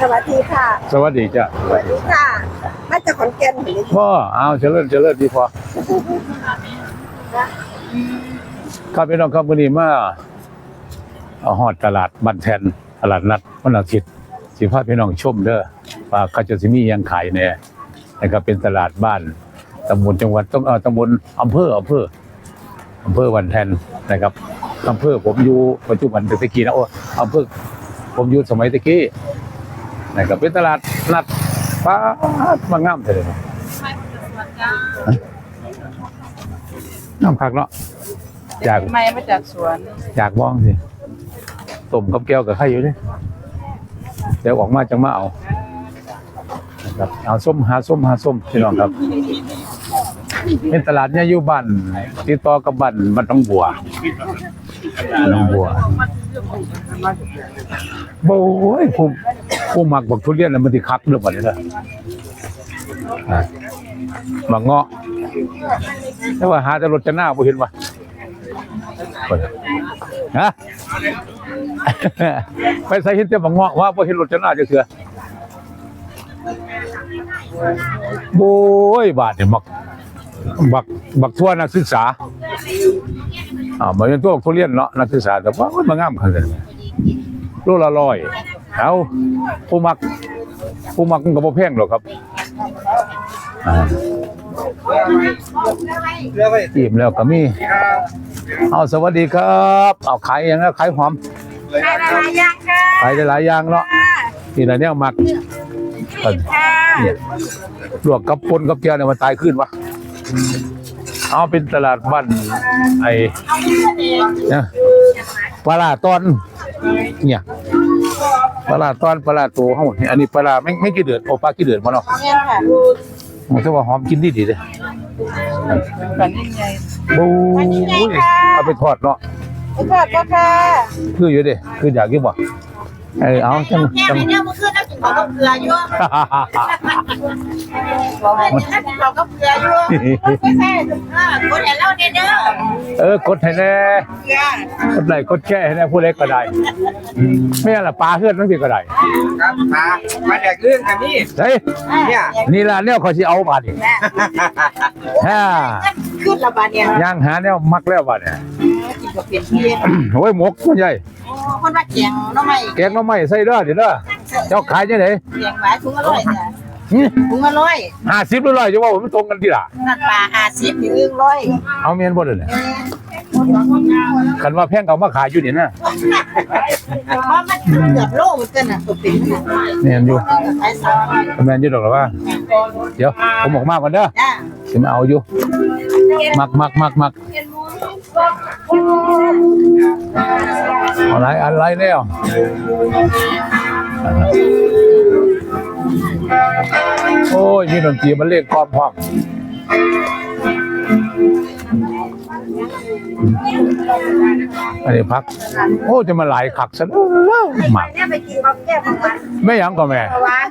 สวัสดีค่ะ สวัสดีจ้ะสวัสดีค่ะ มาจากขอนแก่นหรือพ่อเอาเจริญเจริญดีพอครับพี่น้องครับวันนี้มาเอาฮอดตลาดบันแทนตลาดนัดวันอาทิตย์สิพาพี่น้องชมเด้อว่าเขาจะสิมีหยังขายแน่นะครับเป็นตลาดบ้านตำบลจังหวัดต้องเอ่อตำบลอำเภออำเภออำเภอวันแทนนะครับอำเภอผมอยู่ปัจจุบันแต่ตะกี้นะโอ้อำเภอผมอยู่สมัยตะกี้ นะครับเป็นตลาดนัดป้าดมางามเลยนะน้ำคักเนาะอยากไม่มาจากสวนอยากบ้องสิต้มกับแก้วกับไข่อยู่ดิเดี๋ยวออกมาจังมาเอานะครับเอาส้มหาส้มหาส้มพี่น้องครับเป็นตลาดเนี่ยอยู่บ้านติดต่อกับบ้านบ้านหน้องบัวหน้องบัวโอ้ยผู้ ผู้มักบักทุเรียนน่ะมันสิคักเรื่องบัดนี้นะอะบักเงาะแต่ว่าหาแต่รถจะหน้าบ่เห็นว่ะฮะไปใส่เห็นแต่บังเงาะว่าบ่เห็นรถจะหน้าจะเถื่อโบยบาทเนี่ยบักบักบักทั่วนักศึกษาอ่าบ่เป็นตัวทุเรียนเนาะนักศึกษาแต่ว่ามันงามขนาดนั้โลละร้อย เอาผู้มักผู้มักมันก็บ่แพงหรอกครับอ่าอิ่มแล้วก็มีเอาสวัสดีครับเอาขายอย่างนะขายหอมใครอะไรยังค่ะขายได้หลายอย่างเนาะนี่นะเนี่ยมักเอิ่นเนี่ยลวกกับปนกับเกี๊ยวเนี่ยมันตายขึ้นวะเอาเป็นตลาดบ้านไอ้เนี่ยปลาร้าตอนเนี่ย ปลาร้าตอนปลาร้าตัวเขาอันนี้ปลาร้าไม่ไม่กี่เดือดโอปลากี่เดือดมาเนาะเนี่ยค่ะมันจะว่าหอมกินดีดีเลยแบบนี้ไงบู๊ยเอาไปทอดเนาะไอ้ทอดก็ค่ะคืออยู่ดิคืออยากกินบ่ เออเอาจังแค่จัง ในเนี่ยเมื่อคืนเรากินของกับเกลืออยู่บอกให้กินของกับเกลืออยู่ไม่ใช่เออคนเห็นเราเนี่ยเด้อเออกดให้แน่เกลือกดไลค์กดแชร์ให้แน่ผู้เล็กก็ได้ไม่งั้นล่ะปลาเฮือนทั้งทีก็ได้ครับมามาแดกเรื่องกันนี่เฮ้ยเนี่ยนี่ล่ะเนี่ยเขาสิเอาบาดนี่ฮ่าขึ้นละบาทเนี่ยย่างหาแนวมักแล้วบาดเนี่ยกินกั บเปลี่ยนเพี้ยนโอ้ยหมกตัวใหญ่คนว่าแกงน้องไม่แกงหน้ำไม้ใส่เด้อเดี๋ยวเด้อเจ้าขายจังได๋แกงหวายถุงอร่อยจ้ะถุงอร่อย50หรือร้อยจะว่ามันตรงกันติล่ะนั่นปลาห้าสิบถึงหนึ่งร้อยเอาแม่นบ่เด้อเนี่ยคันว่าแพงก็เอามาขายอยู่นี่นะเพราะมันเกือบโลเหมือนกันน่ะตัวเป็นแม่นอยู่ขายสามร้อยแม่นอยู่ดอกหรอว่า เดี๋ยวผมออกมาก่อนเด้อจ้าสิมาเอาอยู่ มักมักมักมัก อะไรอะไรแล้วโอ้ยมีดนตรีมันเล่นกลอมพร้อมอันนี้พัก โอ้จะมาหลายขักซะแล้วหมักเนี่ยไปกินข้าวแก้วของมันไม่หยังก็แม่หวาน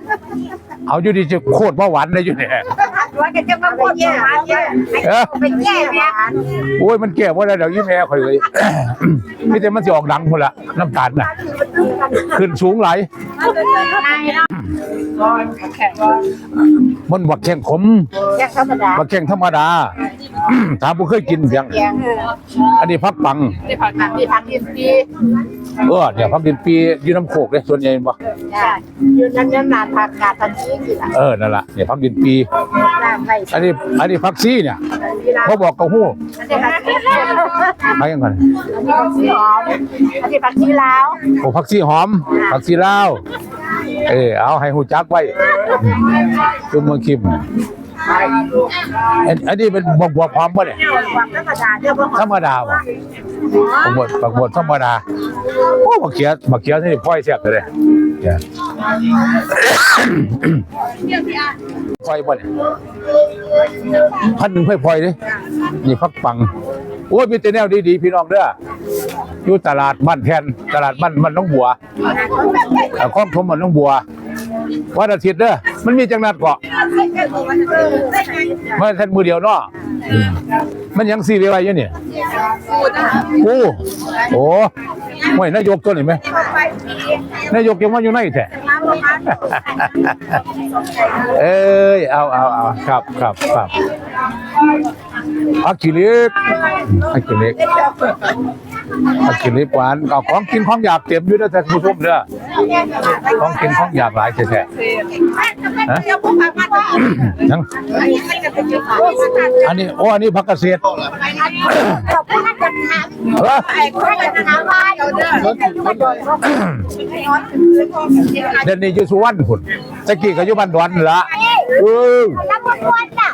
เอาอยู่ดีจะโคตรว่าหวานได้อยู่เนี่ยหวานกันจะมาพูดหวานเนี่ยเออไปแก้หวานโอ้ยมันแก่ว่าได้เดี๋ยวยี่แม่ข่อยเลยไม่แต่มันจะออกดังหมดละน้ำตาลน่ะ ขึ้นสูงไหลายแข็งว่ามันบักแข่งขมแก้ธรรมดาบักแข่งธรรมดาถามผู้เคยกินเพียงแกงอันนี้พักปังที่ผักหนักที่ผักดินปีเออเนี่ยพักดินปีอยืนน้ำโขกเลยส่วนใหญ่บ่จ้าอยู่นั่นนั่นนานผักกาดทันทีกี่ละเออนั่นแหละเนี่ยพักดินปีน้ำไม่อันนี้อันนี้พักซี่เนี่ยกีฬาเขาบอกกระหู้อันนี้ผักชีไปกันก่อนอันนี้ผักชีหอมอันนี้ผักชีลาวโอ้พักซี่หอมพักซี่ลาวเออเอาให้หูจักไว้จุ่มเมืองคิม อันอันนี้เป็นบวบบวบหอมป่ะเนี่ย ความธรรมดาเดี๋ยบ่ธรรมดาบ่บักบดบักบดธรรมดา โอ้บักเขียบักเขียนี่พ่อยแซ่บเลยเนี่ยพ่อยบ่เนี่ยพันหนึ่งพ่อยพ่อยดินี่พักปัง โอ้ยมีแต่แนวดีๆพี่น้องเด้ออยู่ตลาดบ้านแทนตลาดบ้านมันน้องบัวเอ่อคลองทมมันน้องบัว วันอาทิตย์เด้อมันมีจังนัดเกาะมาแค่มือเดียวเนาะมันยังซีเรียไว้อยู่เนี่ยกูโอ้ห่วยนายกตัวนี้ไหมนายกยังว่าอยู่ไหนแท้มาเอ้ยเอาเอาเอาครับครับครับอากิลิกอากิลิก อากิลิกหวานเอาของกินของอยากเต็มอยู่นะท่านผู้ชมเด้อของกินของอยากหลายแท้ๆฮะยังอันนี้โอ้อันนี้ผักเกษตรขอบคุณจะถามเออไอ้คนจะถามว่าเดี๋ยวเด้อเดี๋ยวนี้อยู่สุวรรณพุ่นตะกี้ก็อยู่บ้านดอนนั่นละเออแล้วคนวนน่ะ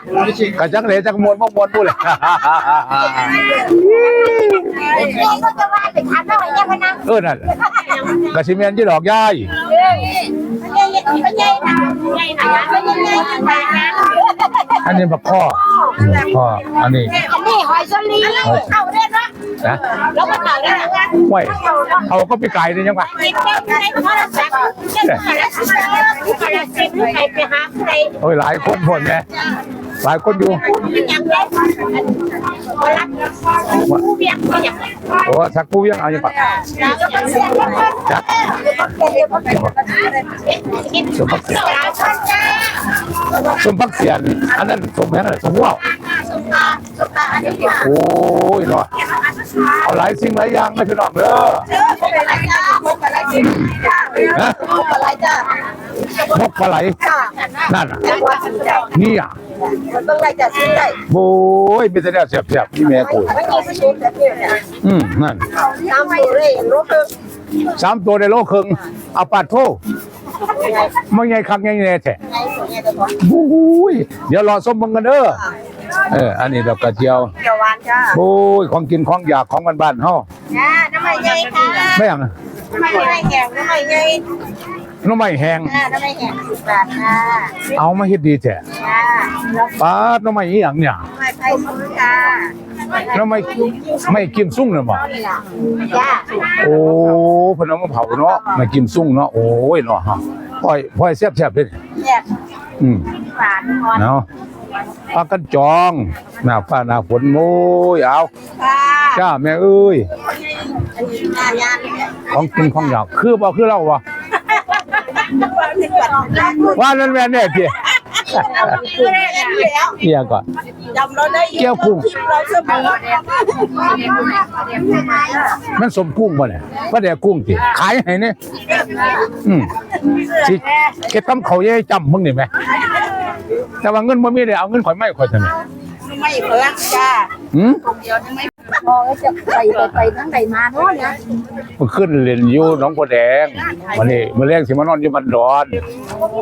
กะจังเหลจังมวนบ่มวนพูดเลยเด็กก็จะว่าไปถามว่าอ้ยังพนังเออนั่นกะสิแม่นยี่ดอกยายอันนี้บักข้อข้ออันนี้อันนี้หอยสลีเอาเนาะนะแล้วก็เอาได้นะไว้เขาก็ไปไกลเลยยังวะกินได้ในโทรศัพท์จะมาแล้วจะมาสิบใครไปหาใครโอ้ยหลายคนพ่นไงหลายคนอยู่เป็นอย่างไรมารับผู้เบี้ยเป็นอย่างไรโอ้สักผู้ยังเอายังปะจักกินสมบัติจ้าสมพักเสียนอันนั้นสมแม่นสมว่าว สมบัติสมบัติอันนี้ค่ะโอ้ยเนาะเอาหลายสิ่งหลายอย่างนะพี่น้องเด้ออะไรจ้ามุกอะไรจ้าฮะมุกอะไรจ้านกปลาไหลนั่นน่ะจังหวัดสุโขทัยนี่อะมันต้องไรจ้าซื้อได้โอ้ยเป็นแต่แนวเสียบๆนี่แม่กูอืมนั่นทำตัวเลยรู้คือสามตัวในโลครึ่งเอาปาดโทมันไงคักไงแน่แท้ไงส่วนใหญ่จะบอกบู้ยเดี๋ยวรอส้มมึงกันเด้อ เอออันนี้ดอกกระเจียวเกี่ยวหวานจ้าโอ้ยของกินของอยากของบ้านๆเฮาจ้าน้ำมันใหญ่ค่ะไม่อย่างน้ำมันใหญ่แข็งน้ำมันใหญ่น้ำไม่แห้งจ้าน้ำมันแข็งสิบบาทค่ะเอามาเฮ็ดดีแท้จ้าแล้วปาดน้ำไม่อีหยังเนี่ยน้ำมันไทยซื้อค่ะน้ำไม่ไม่กินซุ่งน่ะบ่นี่ล่ะจ้าโอ้เพิ่นเอามาเผาเนาะไม่กินซุ่งเนาะโอ้ยเนาะฮะพ่อยพ่อยแซ่บๆเด้แซ่บอืมหวานอ่อนเนาะ ปากันจองหน้าฟ้าหน้าฝนโอ้ยเอาค่ะจ้าแม่เอ้ยอันนี้งานยานเนี่ยของกินของอยากคือบ่คือเราวะวันที่เกิดแล้วว่านั่นแม่นแน่พี่คือได้ แล้วเฮียก่อนจำเราได้เกี่ยวกุ้งเราเสมอมันสมกุ้งบ่เนี่ยว่าแต่กุ้งสิขายให้เนี่ยอืมสิเก็บกำเขาเย่จำมึงนี่ไหมแต่ว่าเงินบ่มีเลยเอาเงินข่อยไม่ข่อยซั่นน่ะไม่เพิ่งจ้าหืม พอจะไปไปไปทั้งไหนมาเนาะเนี่ยมันขึ้นเรียนอยู่หนองบัวแดงวันนี้มื้อแรกสิมานอนอยู่บ้านดอน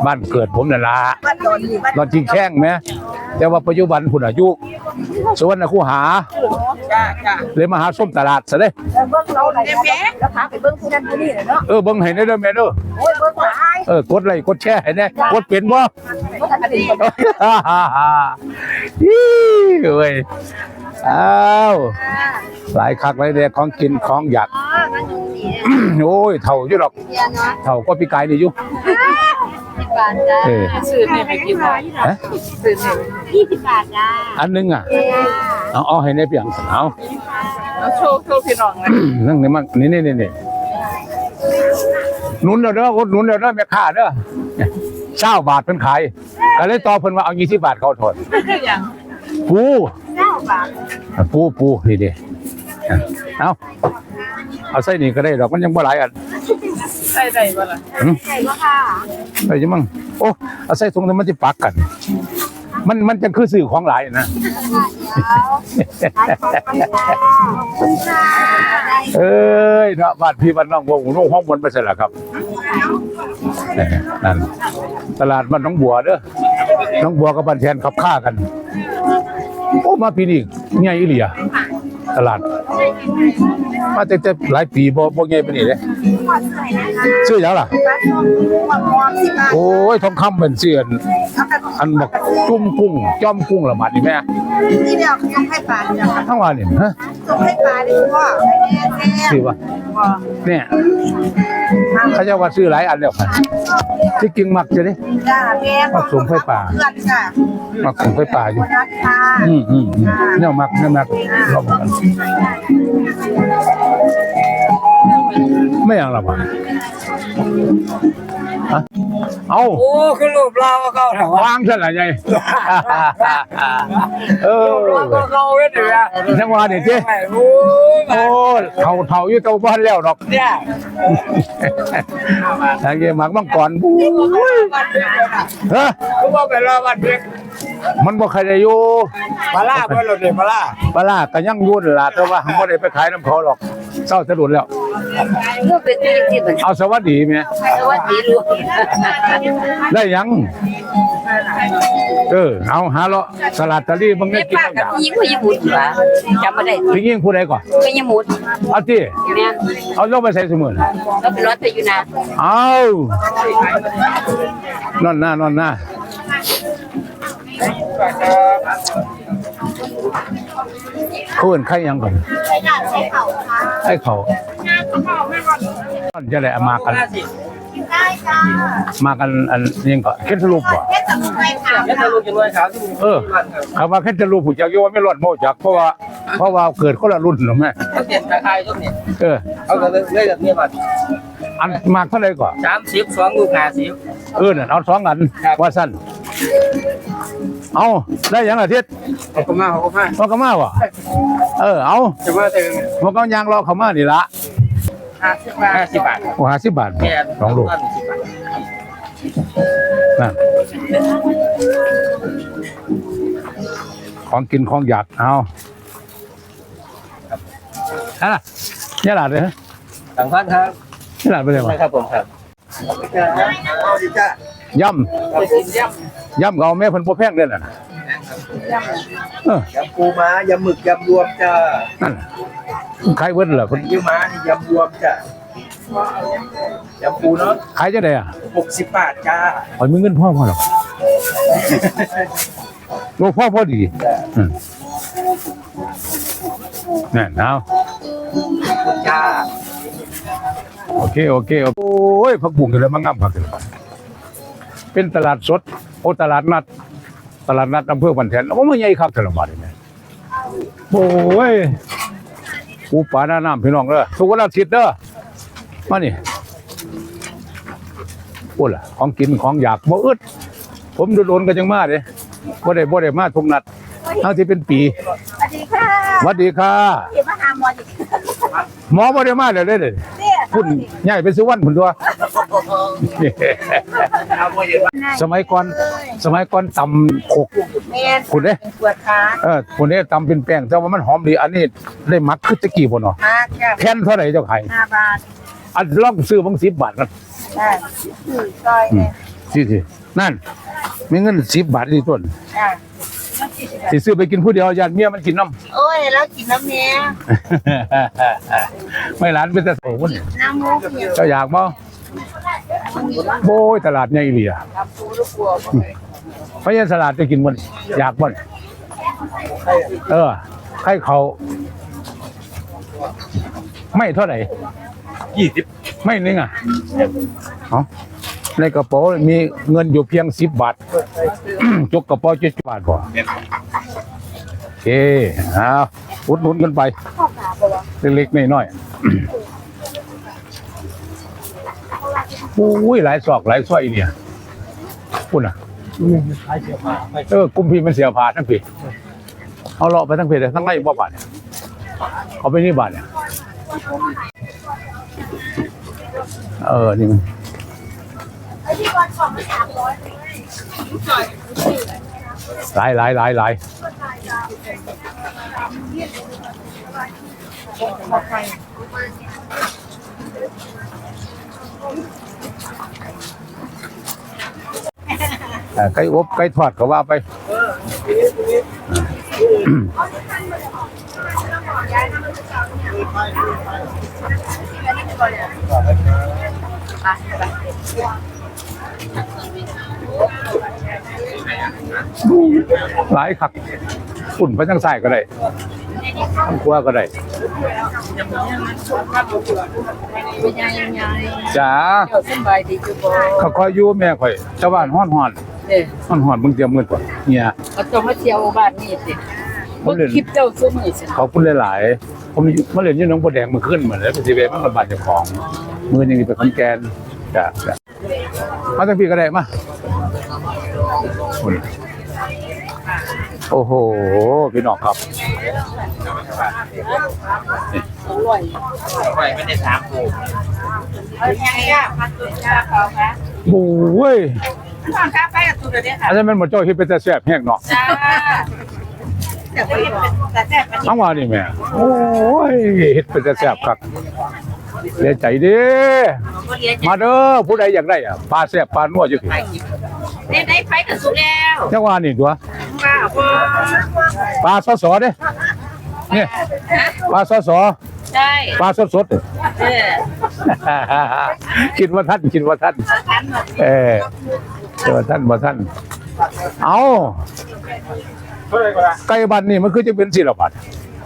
บ้านเกิดผมนั่นล่ะบ้านโดนนี่บ้านนอนจริงแข้งไหมแต่ว่าปัจจุบันพุ่นอายุสวรรณคูหาจ้าจ้าเลยมาหาส้มตลาดซะเด้แล้วเบิ้งเราไหนแล้วพาไปเบิ้งผู้นั้นผู้นี้เลยเนาะเออเบิ่งให้ได้เด้อแม่เด้อโอ้ยเบิ้งหลายเออกดไลค์กดแชร์ให้แน่กดเป็นบ่ผู้นั้นเป็นคนอี้เว้ย อ้าวหลายคักหลายเด็กของกินของอยากโอ้ยเท่าอยู่ดอกเนาะเท่าก็พี่กายนี่อยู่สิบบาทจ้าเออซื้อนี่ไปกินหน่อยฮะซื้อนี่ยี่สิบบาทจ้าอันหนึงอะเอาเอาให้ในเปียงเอาเอาโชว์โชว์พี่น้องเลยนั่งนี่มันนี่นี่นี่นี่หนุนเด้อเด้ออดหนุนเด้อเด้อแม่ค้าเด้อเช้าบาทเพิ่นขายก็เลยต่อเพิ่นว่าเอา20บาทเขาโทษคืออย่างปูเก้า บาทปูปูนี่ดิเอาเอาใส่นี่ก็ได้ดอกมันยังบ่หลายอันใส่ได้บ่ล่ะหึใช่ก็ค่ะไปจังมั่งโอ้เอาใส่ถุงนั้นมันสิปักกัน มันมันจะคือสื่อของหลายนะเอ้ยเนาะบ้านพี่บ้านน้องวงน้องห้องบนไปเสร็จแล้วครับนี่นั่นตลาดบ้านน้องบัวเด้อน้องบัวกับบ้านแทนขับค่ากัน โอ้มาปีนี้ใหญ่อีหลีอะตลาด มาแต่แต่หลายปีบ่บ่ใหญ่ปานนี้เด้ชื่อหยังล่ะ โอ้ยทองคำเป็นเสียนอันบักจุ่มกุ้งจ้อมกุ้งละบาดนี่แม่นี่เดียวส่งให้ปลาจ้ะทั้งวันนี่ฮะส่งให้ปลาดีกว่าแม่แม่ชื่อว่าเนี่ยเขาจะว่าซื้อหลายอันแล้วครับที่กิงมักจะได้จ้าแม่มาส่งให้ปลาเพื่อนจ้ะมักส่งไปป่าอยู่รักค่ะอืมอืมอืมเนี่ยมักเนี่ยมักลองกันไม่อย่างละบาดฮะ เอาโอ้คือรูปเราเขาเหรอวะวางซะละไงเออรูปเราเขาเนี่ยเดี๋ยวจังหวะนี่เจ้โอ้ยโอ้เฒ่าเฒ่าอยู่เตาบ้านแล้วดอกเนี่ยทางเกมักมังกรบู๊ยเฮ้อคือว่าเป็นเราวันเด็กมันบ่ใครได้อยู่มาล่าเพื่อนเราเด็กมาล่าปลาร้าก็ยังอยุ่นนล่ะแต่ว่าบ่ได้ไปขายน้ำเขาหรอกเศร้าสะดุดแล้วลูกเป็นที่ที่มันเอาสวัสดีแม่สวัสดีลูกได้ยัง เออ เอาหาเลาะสลัดตะลี่มึงได้แม่กินป้าแล้วกับจ้ะผู้หญิงผู้หญิงหมุดวะจำไม่ได้พี่ยิงผู้ใดก่อนผู้หญิงหมุดเอาติแม่เอาลงไปใส่สมุนแล้วเป็นรถไปอยู่นะเอานอนหน้านอนหน้าเขาเอิ้นไข่ยังก่อนไข่เขาจะได้เอามากัน ได้จ้ามากันอันนี้ก่อนเค็นสรุปบ่แค่สมุนไพรขาวแล้วจะรู้จังเลยครับที่มีเออคำว่าเค็นสรุปผู้จักโยว่าไม่รอดโมจักเพราะว่าเพราะว่าเกิดคนละรุ่นหรอแม่เขาเปลี่ยนราคาช่วงนี้เออเขาก็เลยเลยแบบนี้มาอันมากเท่าไหร่ก่อนสามสิบสองลูกห้าสิบเออน่ะเอาสองอันว่าสั้นเอาได้ยังอาทิตย์เขาก็มาเขาก็มาพอก็มาวะเออเอาจะมาเต็มพวกเขายางรอเขามานี่ละ ห้าสิบบาทห้าสิบบาทโอ้ห้าสิบบาทแค่สองลูกสิบบาทนั่นของกินของอยากเอาฮะเนี่ยหลาดเลยฮะสองพันครับเนี่ยหลาดไปเลยวะนะครับผมครับจ้าย่ครับผมยำย่ำก็เอาแม่เพิ่นบ่แพงเด้อน่ะ เออำยำปูม้ายำหมึกยำรวมจ้านั่นขายเบิดเหรอเพิ่นยี่ม้านี่ยำรวมจ้ะยำปูเนาะขายจังไดอะหกสิบบาทจ้าโอ้ยมีเงินพ่อพอหรอกโลพ่อพอดีอืมนั่นเอาจ้าโอเคโอเคโอ้ยผักบุ้งเดี๋ยวมางามผักเดี๋ยวเป็นตลาดสดโอตลาดนัด ตลาดนัดอำเภอบันแทนโอ้ไม่ใหญ่ครับตลาดบาทนี่แม่โอ้ยปูปลาหน้าน้ำพี่น้องเด้อทุกวันอาทิตย์เด้อมานี่โอ้ล่ะของกินของอยากบ่อึดผมโดนๆกันจังมาเด้บ่ได้บ่ได้มาทุกนัดทั้งที่เป็นปีสวัสดีค่ะสวัสดีค่ะ เดี๋ยวมาหาหมออีกหมอบ่ได้มาเลยเด้อเนี่ย พุ่นใหญ่เป็นสุวรรณพุ่นตัว สมัยก่อนสมัยก่อนตำโขกแม่พุ่นเด้ปวดขาเออพุ่นเด้ตำเป็นแป้งแต่ว่ามันหอมดี อันนี้ได้มักคือตะกี้พุ่นเนาะมากจ้ะแค่นเท่าไหร่เจ้าไข่ห้าบาทอันลองซื้อบาง10บาทกันจ้ะสี่ซอยเนี่ยสิสินั่นมีเงิน10บาทนี่ต้นจ้ะ สิซื้อไปกินผู้เดียวญาติเมียมันกินน้ำโอ้ยแล้วกินน้ำเนี้ยไม่ร้านเป็นแต่โอ้พุ่นน้ำมูกเนี่ยเจ้าอยากบ่โอ้ยตลาดใหญ่อีหลีอะทำปูลูกบัวพยานสลัดจะกินมันอยากมันเออให้เขาไม่เท่าไหร่ยี่สิบไม่นึงอะเอา ในกระเป๋ามีเงินอยู่เพียงสิบบาท จกกระเป๋าเจ็ดบาทพอโอเคเอาอุดหนุนกันไป เล็กๆน้อยๆอุ้ยหลายซอกหลายซอยเนี่ยพูดน่ะเออ กุมพีมันเสียผ่าทั้งปีเอาเลาะไปทั้งเพจเลยทั้งไร่บ่บาทเนี่ยเอาไปนี่บาทเนี่ย เออ นี่มัน หลายหลายหลายหลายเอ่อไก่อบไก่ทอดก็ว่าไป หลายคักฝุ่นไปทั้งใส่ก็ได้ทั้งครัวก็ได้เป็นยังยังยังจ้าเจ้าสบายดีจุบเขาคอยอยู่แม่ข่อยชาวบ้านฮ้อนฮ้อนเด้อฮ้อนฮ้อนมึงเตรียมเงินก่อนเนี่ยเขาต้องมาเที่ยวบ้านนี่สิเบิ่งคลิปเจ้าซุมื้อสิเขาพูดหลายๆผมมาเรียนอยี่หน้องบัวแดงมาขึ้นเหมือนแล้วไปสิเวมันระบาดจากของมือยังไปขอนแกนจ้ะจ้ะมาตั้งพี่ก็ได้มา โอ้โห พี่น้องครับปล่อยไม่ได้สามปูเอายังไงอะพันตุนยาเขาคะบูเว้ยทางค้าไปกับตุนเลยค่ะอันนั้นมันหมดเจ้าเฮ็ดเป็นแต่แซ่บแห้งเนาะจ้าแต่ก็เห็นเป็นแต่แซ่บมันทั้งว่านี่แม่โอ้ยเฮ็ดเป็นแต่แซ่บครับ เสียใจเด้ก็เรียนมาเด้อผู้ใดอยากได้อะปลาแซ่บปลานัวจังซี่ได้ได้ไฟกับสุแล้วจังว่านี่ตัวว้าวปลาสอสอเด้เนี่ยปลาสอสอใช่ปลาสดสดๆเด้เออคิดว่าท่านคิดว่าท่านทันหมดเออคิดว่าท่านว่าท่าน เอาเท่าไหร่ก็ละไก่บันนี่มันคือจะเป็นศิลปะงา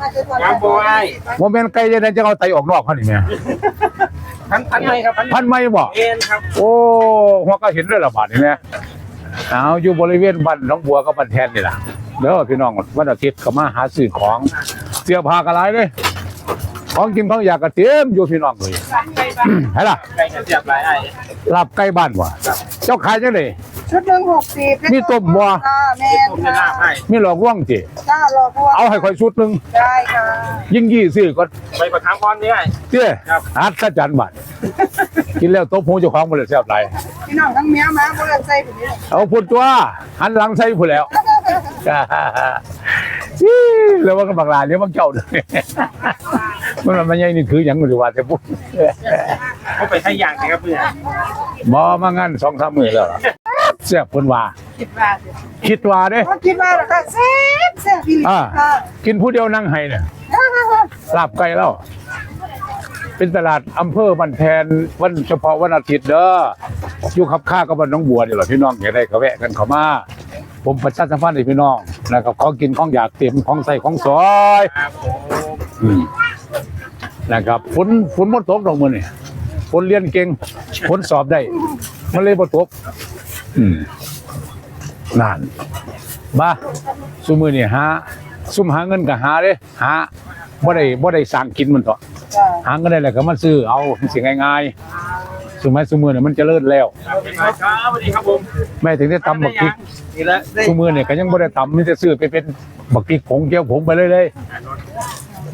มบอยโมเมนต์ไก่จะได้จะเอาไตออกนอกเขานี่แม่พันพันไหมครับพันพันไม่บอกเอ็นครับ โอ้หัวก็เห็นด้วยละบาทนี่แม่เอาอยู่บริเวณบ้านหน้องบัวก็บ้านแทนนี่ล่ะเด้อพี่น้องวันอาทิตย์ก็มาหาซื้อของเสื้อผ้ากระไรเลยของกินของอยากกระเตรียมอยู่พี่น้องเลยใช่ล่ะไก่กระเจี๊ยบหลายไอ้ลาบไก่บ้านว่ะเจ้าขายจังได๋ ชุดหนึ่งหกสิบมีต้มบ่ค่ะแม่ต้มจะลาบให้มีหลอกล่วงจิจ้ารอพวกเอาให้ข่อยชุดหนึงได้ค่ะยิ่งยี่ซื้อก็ใบประคำก้อนนี่ไอ้เจ้ครับ อัดซะจันบาดกินแล้วตบหูเจ้าของบ่ได้แซ่บหลายพี่น้องทั้งเมียมาเมื่อใส่ผมนี่เอาพุ่นตัวหันหลังใส่พุ่นแล้วอี้แล้วว่าก็บักหลาเนี่ยมันเจ้าเด้อมันว่ามันใหญ่นี่คือหยังหรือว่าแต่ปุ๊บเขาไปใช้ยางสิครับเพื่อนบ่มางั้น2-3มื้อแล้วล่ะ แซ่บเพิ่นว่า คิดว่าคิดว่าเด้ก็คิดว่าราคาแซ่บแซ่บพี่อ่า ค่ะกินผู้เดียวนั่งให้เนี่ยลาบไก่แล้ว เป็นตลาดอำเภอบันแทนวันเฉพาะวันอาทิตย์เด้ออยู่ขับค่ากับบ้านน้องบัวนี่แหละพี่น้องอยากได้ก็แวะกันเข้ามา ผมประชาสัมพันธ์ให้พี่น้องนะครับของกินของอยากเต็มของใส่ของซอยครับผมอืมนะครับฝนฝนบ่ตกดอกมื้อนี่ฝนเรียนเก่งฝนสอบได้มันเลยบ่ตก อืมนั่นมาซุมื้อนี่หาซุมหาเงินก็หาเด้หาบ่ได้บ่ได้สร้างกินมันเถอะจ้าหาเงินได้แล้วก็มาซื้อเอาสิง่ายๆซุมื้อซุมื้อนี่มันเจริญแล้วครับเป็นไงครับสวัสดีครับผมแม่ถึงได้ตำบักพริกนี่แหละได้ซุมื้อนี่ก็ยังบ่ได้ตำมีแต่ซื้อไปเป็นบักพริกผงเจียวผงไปเลยเลย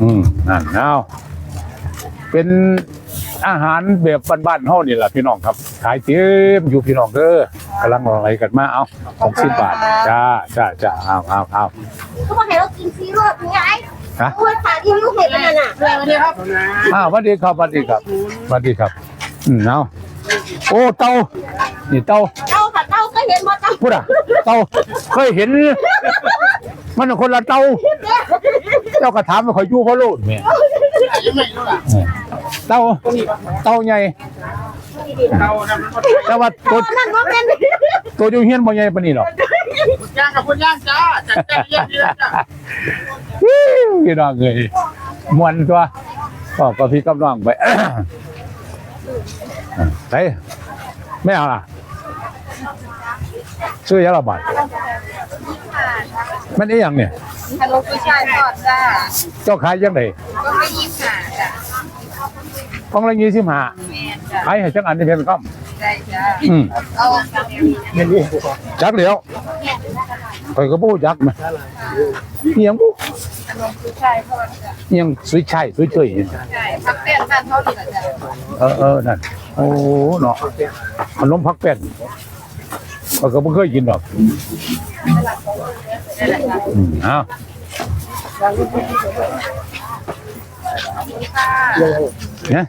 อืมนั่นเอาเป็น อาหารแบบบ้านๆเฮานี่แหละพี่น้องครับ ขายเต็มอยู่พี่น้องเด้อกำลังไหลกันมาเอา60บาทจ้าจ้าจ้าเอาเอาเอาเขาบอกให้เรากินซีโร่ไงฮะอ้วนขาอิ่มลูกเห็ดมันน่ะสวัสดีครับอ้าวสวัสดีครับสวัสดีครับสวัสดีครับอืมเอาโอ้เต่านี่เต่าเต้าค่ะเต้าก็เห็นหมดเต้าพูดอะเต่าเคยเห็น มันคนละเต่าเจ้าก็ถามว่าเขาอยู่เพราะโลดแม่ เต่าเต่าใหญ่เตาครับมันแต่ว่าตัวนั่นว่าเป็นตัวอยู่เฮียนบ่ใหญ่ปานนี้หรอกย่างกับคุณย่างจ้าจัดจ้าเยี่ยมเยี่ยมจ้าฮิ้วพี่น้องเอ้ยม่วนตัวก็ก็พี่กับน้องไปไปไม่เอาล่ะซื้อยาละบาทมันอีหยังเนี่ยฮัลโหลผู้ชายทอดจ้าเจ้าขายยังไงก็ไม่ยิ้มหาจ้ะ ของละยี่สิบห้าแม่จ้ะขายให้จังอันนี้เพียงครับได้จ้ะอืมเอาจักเดียวข่อยก็บ่รู้จักมั้ยเอียงบ่ฮัลโหลผู้ชายทอดจ้ะเอียงสวยชัยสวยเฉยใช่พักเปลี่ยนบ้านเท่าดีละจ้ะเออเออนั่นโอ้เนาะขนมผักแป้นข่อยก็บ่เคยกินดอกได้ละจ้ะอืมเอ้า เนี่ย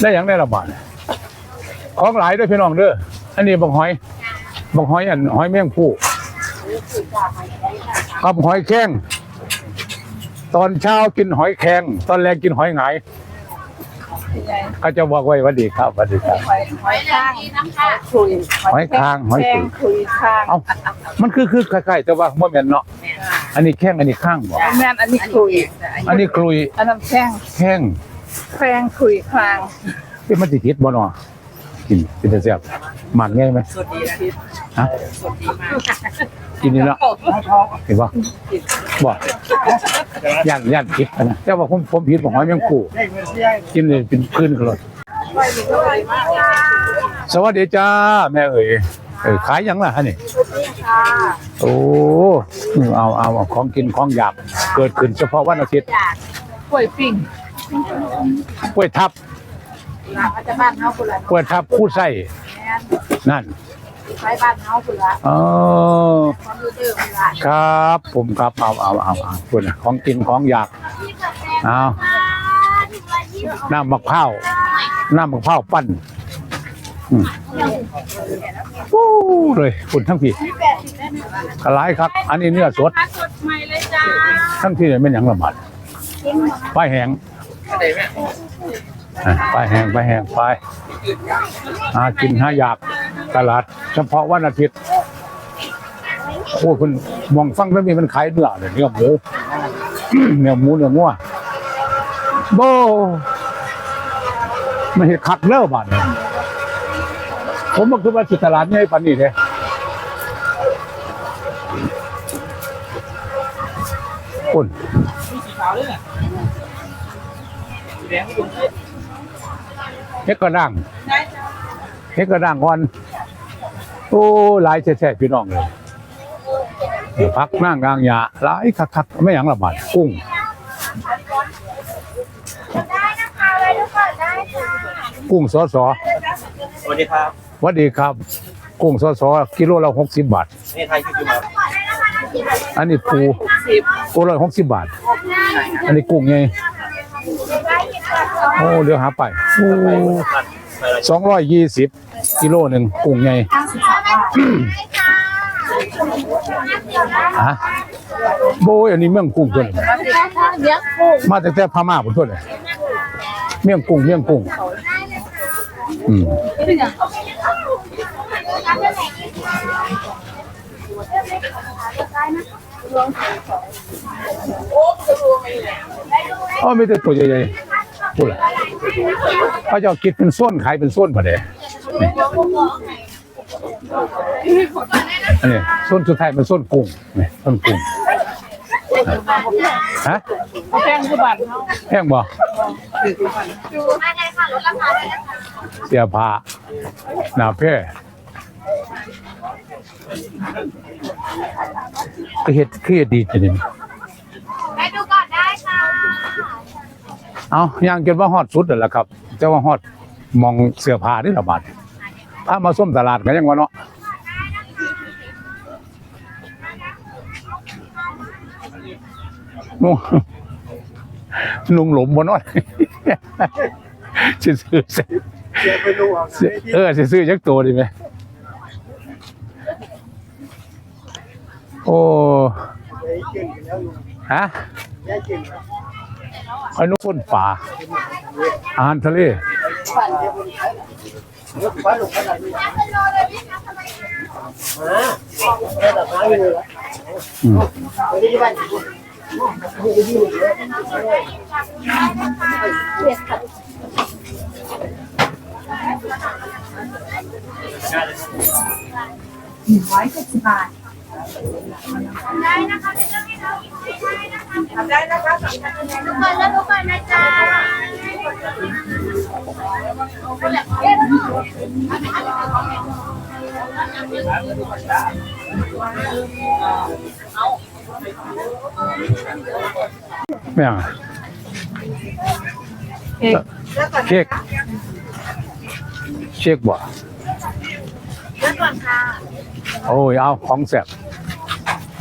ได้ยังได้ระบาดของหลายด้วยพี่น้องเด้ออันนี้บังหอยบังหอยอันหอยแมงผู้กับหอยแข้งตอนเช้ากินหอยแข้งตอนแรงกินหอยหงาย เขาจะบอกไว้หว่าดีครับหว่าดีครับ หอยทางน้ำค่ะคุยหอยคางหอยแกขุงยคุยข้างเอ้ามันคือคือคล้ายๆแต่ว่าบ่แม่นเนาะอันนี้แข้งอันนี้ข้างบ่แม่นอันนี้คุยอันนี้คลุยอันนั้นแข้งแข้งแข้งคุยข้างที่มันสิคิดบ่เนาะกินเป็นแต่แซ่บหมักง่ายไหมสวัสดีนะฮะสวัสดีมาก กินนี่ละเห็นบ่บ่ย่านย่านผิดนะแต่ว่าผมผมผิดบ่หอยแมงผู้กินเลยเป็นคืนกันเลยสวัสดีจ้า แม่เอ๋ยเออขายหยังล่ะฮะนี่โอ้เอาเอาเอาของกินของอยากเกิดขึ้นเฉพาะวันอาทิตย์กล้วยปิ้งกล้วยทับหลังอาจจะบ้านเฮาพุ่นละกล้วยทับคู่ไส้นั่น ไปบ้านเฮาพุ่นละอ๋อคอมพิวเตอร์พุ่นละครับผมครับเอาเอาเอาเอาคุณน่ะของกินของอยากเอาน้ำมะพร้าวน้ำมะพร้าวปั้นอืมโอ้เลยคุณทั้งพี่กระไรครับ อันนี้เนื้อสดสดใหม่เลยจ้าทั้งที่เนี่ยเป็นอย่างละหมัดปลายแห้งอะปลายแห้งปลายแห้งปลายหากินหาอยาก ตลาด เฉพาะวันอาทิตย์โอ้คุณมองฟังแล้วมีมันขายเนื้อเนื้อหมูเนื้อหมูเนื้องัวโบไม่เห็นคักเลิกบานผมมาคือว่าสิตลาดนี้ปันนี่เลยคุณเฮ็ดกระด้าง เฮ็ดกระด้างก่อน โอ้หลายแท้ๆพี่น้องเลยเดี๋ยวพักนั่งกลางหยาหลายคักๆไม่หยังละบาดกุ้งกุ้งสอสอสวัสดีครับหวัสดีครับ กุ้งสอสอกิโลละหกสิบบาท นี่ไทยคือมาอันนี้ปูปูละหกสิบบาท อันนี้กุ้งไงโอ้เดี๋ยวหาไป สองร้อยยี่สิบกิโลหนึ่งกุ้งไงฮะโบยอันนี้เมี่ยงกุ้งตัวนี้เลี้ยงกุ้งมาจากแต่พม่าผมตัวนี้เมี่ยงกุ้งเมี่ยงกุ้งอืมอ๋อไม่แต่ตัวใหญ่ๆ พูดเลยเขาจะคิดเป็นส้นขายเป็นส้นมาเด้นี่อันนี้ส้นสุดท้ายเป็นส้นกุ้งนี่ส้นกุ้งฮะแพงคือบานเฮาแพงบ่เสียผ้าหนาแพร่ก็เฮ็ดเคือเฮ็ดดีจังนี่ไปดูก่อนได้ค่ะ เอาย่างจนว่าฮอดสุดนั่นแหละครับแต่ว่าฮอดมองเสื้อผ้านี่ละบาดพามาส้มตลาดก็ยังว่าเนาะนุ่งนุ่งหลุมบ่เนาะสิซื้อเสร็จเดี๋ยวไปดูเอเออซื้อจักตัวดีไหมโอ้ฮะ ไอ้นกพ่นป่า อาหารทะเลอืมดู ก่อนแล้วดูก่อนนะจ๊ะไม่เอาเค้กเค้กบ่เดี๋ยวก่อนค่ะโอ้ยเอาของแสบ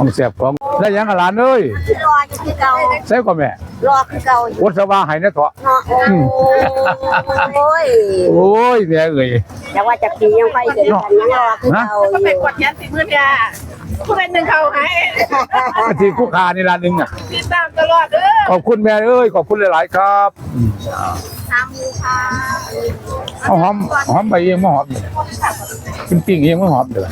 ของแสบของได้ยังกับหลานเอ้ยรออยู่คือเก่าใส่ก่อนแม่รอคือเก่าอยู่วัดสว่าให้นะเถาะเนาะโอ้ยโอ้ยแม่เอ้ยอย่าว่าจะปียังไปเดินกันยังรอคือเก่าอก็ไปยู่ กดยันสิมื้อเนี่ยผู้ใดหนึ่งเขาให้กะทิคู่คานี่ละหนึงอะ ติดตามตลอดเด้อขอบคุณแม่เอ้ยขอบคุณหลาย ๆ ครับทำมือค่ะเอาหอมหอมใบเองไม่หอมเลยเป็นปิ้งเองไม่หอมเลย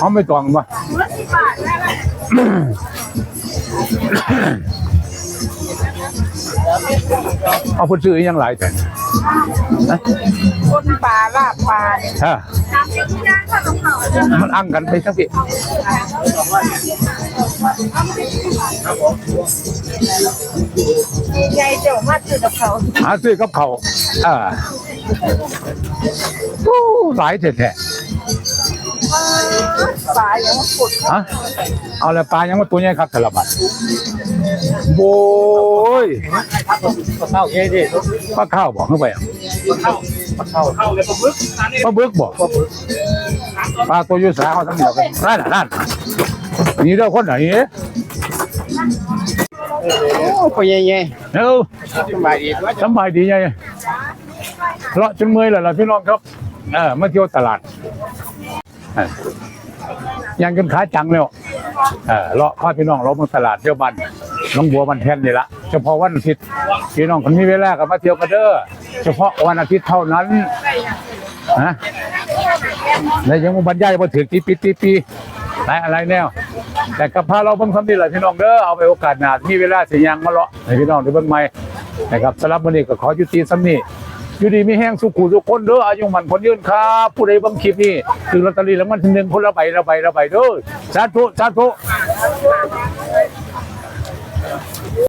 หอมไม่ตองมาเอาพูด ชื่ออีกอยังหลายแต่นะคนป่าลาบปลาเนี่ยฮะมันอั้งกันไปทั้งสิใหญ่เจ้ามาซื้อกับเขาหาซื้อกับเขาวอ่าโอ้หลายแท้ ปลาอย่างมันปุดๆฮะเอาแล้วปลายังมาตัวใหญ่ครับสลับบัดโอ้ยเข้าเงี้ยดิปลาข้าวบอกเข้าไปอะเข้าเข้าเลยผมบึกปลาบึกบอกปลาตัวอยุสาเขาทั้งเดียวกันนั่นน่ะนั่นนี่เด้อคนไหนเนี่ยโอ้พ่อใหญ่เอ้าๆสบายดีว่าสำบายดีไงเลาะจนเมื่อยแล้วล่ะพี่น้องครับ เออมาเที่ยวตลาดเออ ยังกันขาจังแล้วเออเลาะพาพี่น้องเรามาตลาดเที่ยวบ้านน้องบัวบันแทนนี่ละเฉพาะวันอาทิตย์พี่น้องคนมีเวลาก็มาเที่ยวกันเด้อเฉพาะวันอาทิตย์เท่านั้นนะแล้วยังมาบรรยายมาถึงตีปีตีปีอะไรอะไรแนว แต่กับพาเราเบิ่งคำนี้แหละพี่น้องเด้อเอาไปโอกาสหนามีเวลาสิยังมาเลาะให้พี่น้องได้เบิ่งใหม่นะครับสำหรับวันนี้ก็ขอยุติซ้ำนี้ อยู่ดีมีแห้งสุขุสุกคนเด้ออายุมันคนยืนครับผู้ใดบังคลิปนี่ถึงลอตเตอรี่แล้วมันทีหนึ่งคนละใบละใบละใบเด้อสาธุสาธุ